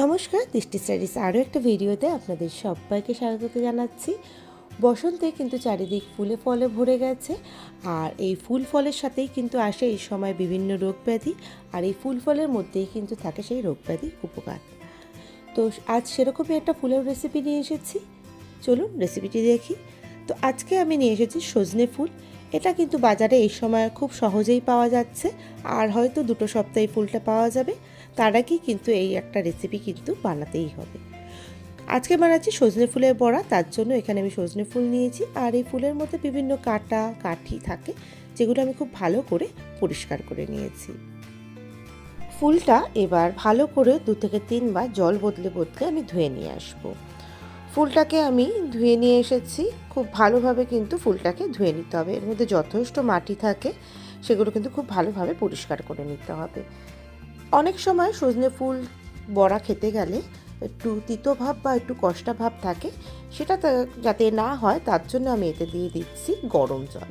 নমস্কার, দৃষ্টি স্টাডিস আরও একটা ভিডিওতে আপনাদের সবাইকে স্বাগত জানাচ্ছি। বসন্তে কিন্তু চারিদিক ফুলে ফলে ভরে গেছে আর এই ফুল ফলের সাথেই কিন্তু আসে এই সময় বিভিন্ন রোগ ব্যাধি আর এই ফুল ফলের মধ্যেই কিন্তু থাকে সেই রোগ ব্যাধি উপকার। তো আজ সেরকমই একটা ফুলের রেসিপি নিয়ে এসেছি। চলুন রেসিপিটি দেখি। তো আজকে আমি নিয়ে এসেছি সজনে ফুল। এটা কিন্তু বাজারে এই সময় খুব সহজেই পাওয়া যাচ্ছে। আর হয়তো দুটো সপ্তাহে ফুলটা পাওয়া যাবে। তার আগেই কিন্তু এই একটা রেসিপি কিন্তু বানাতেই হবে। আজকে বানাচ্ছি সজনে ফুলের বড়া। তার জন্য এখানে আমি সজনে ফুল নিয়েছি। আর এই ফুলের মধ্যে বিভিন্ন কাটা, কাঠি থাকে, যেগুলো আমি খুব ভালো করে পরিষ্কার করে নিয়েছি। ফুলটা এবার ভালো করে দু থেকে তিনবার জল বদলে বদলে আমি ধুয়ে নিয়ে আসব। ফুলটাকে আমি ধুয়ে নিয়ে এসেছি। খুব ভালোভাবে কিন্তু ফুলটাকে ধুয়ে নিতে হবে। এর মধ্যে যথেষ্ট মাটি থাকে, সেগুলো কিন্তু খুব ভালোভাবে পরিষ্কার করে নিতে হবে। অনেক সময় সজনে ফুল বড়া খেতে গেলে একটু তিতো ভাব বা একটু কষ্টা ভাব থাকে, সেটা যাতে না হয় তার জন্য আমি এতে দিয়ে দিচ্ছি গরম জল।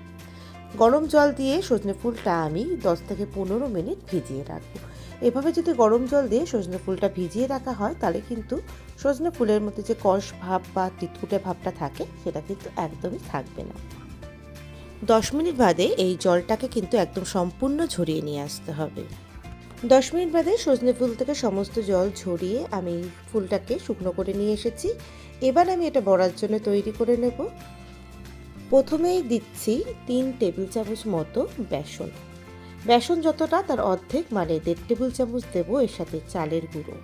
গরম জল দিয়ে সজনে ফুলটা আমি দশ থেকে পনেরো মিনিট ভিজিয়ে রাখব। এভাবে যদি গরম জল দিয়ে সজনে ফুলটা ভিজিয়ে রাখা হয়, তাহলে কিন্তু সজনে ফুলের মধ্যে যে কষ ভাব বা তিতকুটে ভাবটা থাকে, সেটা কিন্তু একদমই থাকবে না। দশ মিনিট বাদে এই জলটাকে কিন্তু একদম সম্পূর্ণ ঝরিয়ে নিয়ে আসতে হবে। দশ মিনিট বাদে সজনে ফুল থেকে সমস্ত জল ঝরিয়ে আমি ফুলটাকে শুকনো করে নিয়ে এসেছি। এবার আমি এটা বড়ার জন্য তৈরি করে নেব। প্রথমেই দিচ্ছি তিন টেবিল চামচ মতো বেসন। বেসন যতটা, তার অর্ধেক মানে দেড় টেবিল চামচ দেবো এর সাথে চালের গুঁড়ো।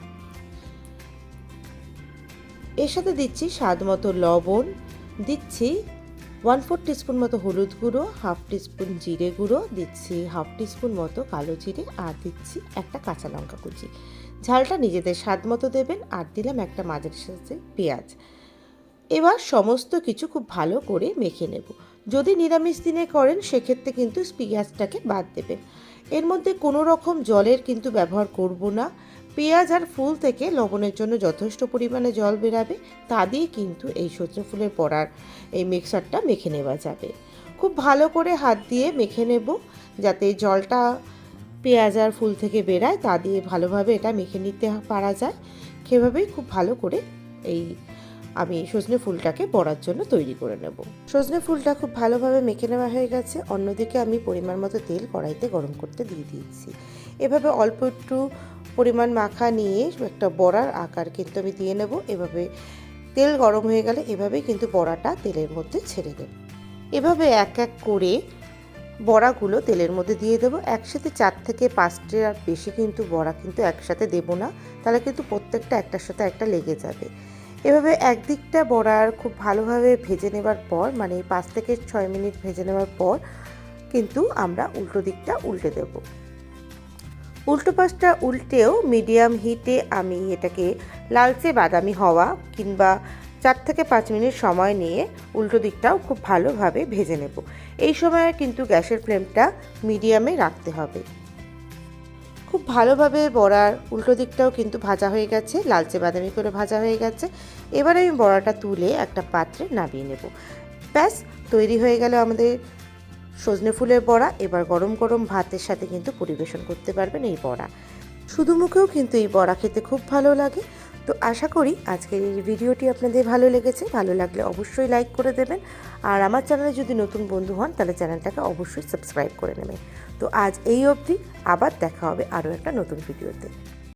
এর সাথে দিচ্ছি স্বাদ মতো লবণ, দিচ্ছি ওয়ান ফোর টিস্পুন মতো হলুদ গুঁড়ো হাফ টিস্পুন জিরে গুঁড়ো, দিচ্ছি হাফ টিস্পুন মতো কালো জিরে, আর দিচ্ছি একটা কাঁচা লঙ্কা কুচি। ঝালটা নিজেদের স্বাদ মতো দেবেন, আর দিলাম একটা মাঝের সাথে পেঁয়াজ। এবার সমস্ত কিছু খুব ভালো করে মেখে নেব। যদি নিরামিষ দিনে করেন, সেক্ষেত্রে কিন্তু পেঁয়াজটাকে বাদ দেবেন। এর মধ্যে কোনো রকম জলের কিন্তু ব্যবহার করব না। পেঁয়াজ আর ফুল থেকে লবণের জন্য যথেষ্ট পরিমাণে জল বেরাবে, তা দিয়ে কিন্তু এই সজনে ফুলের পড়ার এই মিক্সারটা মেখে নেওয়া যাবে। খুব ভালো করে হাত দিয়ে মেখে নেব, যাতে জলটা পেঁয়াজ আর ফুল থেকে বেরায়, তা দিয়ে ভালোভাবে এটা মেখে নিতে পারা যায়। সেভাবেই খুব ভালো করে এই আমি সজনে ফুলটাকে বড়ার জন্য তৈরি করে নেব। সজনে ফুলটা খুব ভালোভাবে মেখে নেওয়া হয়ে গেছে। অন্যদিকে আমি পরিমাণ মতো তেল কড়াইতে গরম করতে দিয়ে দিয়েছি। এভাবে অল্প একটু পরিমাণ মাখা নিয়ে একটা বড়ার আকার কিন্তু আমি দিয়ে নেব। এভাবে তেল গরম হয়ে গেলে এভাবেই কিন্তু বড়াটা তেলের মধ্যে ছেড়ে দেব। এভাবে এক এক করে বড়াগুলো তেলের মধ্যে দিয়ে দেবো। একসাথে চার থেকে পাঁচটি আর বেশি কিন্তু বড়া কিন্তু একসাথে দেবো না। তাহলে কিন্তু প্রত্যেকটা একটার সাথে একটা লেগে যাবে। এভাবে একদিকটা বড়ার খুব ভালোভাবে ভেজে নেবার পর মানে পাঁচ থেকে ছয় মিনিট ভেজে নেওয়ার পর কিন্তু আমরা উল্টো দিকটা উল্টে দেব। উল্টো পাশটা উল্টেও মিডিয়াম হিটে আমি এটাকে লালচে বাদামি হওয়া কিংবা চার থেকে পাঁচ মিনিট সময় নিয়ে উল্টো দিকটাও খুব ভালোভাবে ভেজে নেব। এই সময় কিন্তু গ্যাসের ফ্লেমটা মিডিয়ামে রাখতে হবে। খুব ভালোভাবে বড়ার উল্টো দিকটাও কিন্তু ভাজা হয়ে গেছে, লালচে বাদামি করে ভাজা হয়ে গেছে। এবার আমি বড়াটা তুলে একটা পাত্রে নামিয়ে নেব। ব্যাস, তৈরি হয়ে গেল আমাদের সজনে ফুলের বড়া। এবার গরম গরম ভাতের সাথে কিন্তু পরিবেশন করতে পারবেন এই বড়া। শুধু মুখেও কিন্তু এই বড়া খেতে খুব ভালো লাগে। তো আশা করি আজকের এই ভিডিওটি আপনাদের ভালো লেগেছে। ভালো লাগলে অবশ্যই লাইক করে দেবেন। আর আমার চ্যানেলে যদি নতুন বন্ধু হন, তাহলে চ্যানেলটাকে অবশ্যই সাবস্ক্রাইব করে নেবেন। তো আজ এই অবধি আবার দেখা হবে আরও একটা নতুন ভিডিওতে।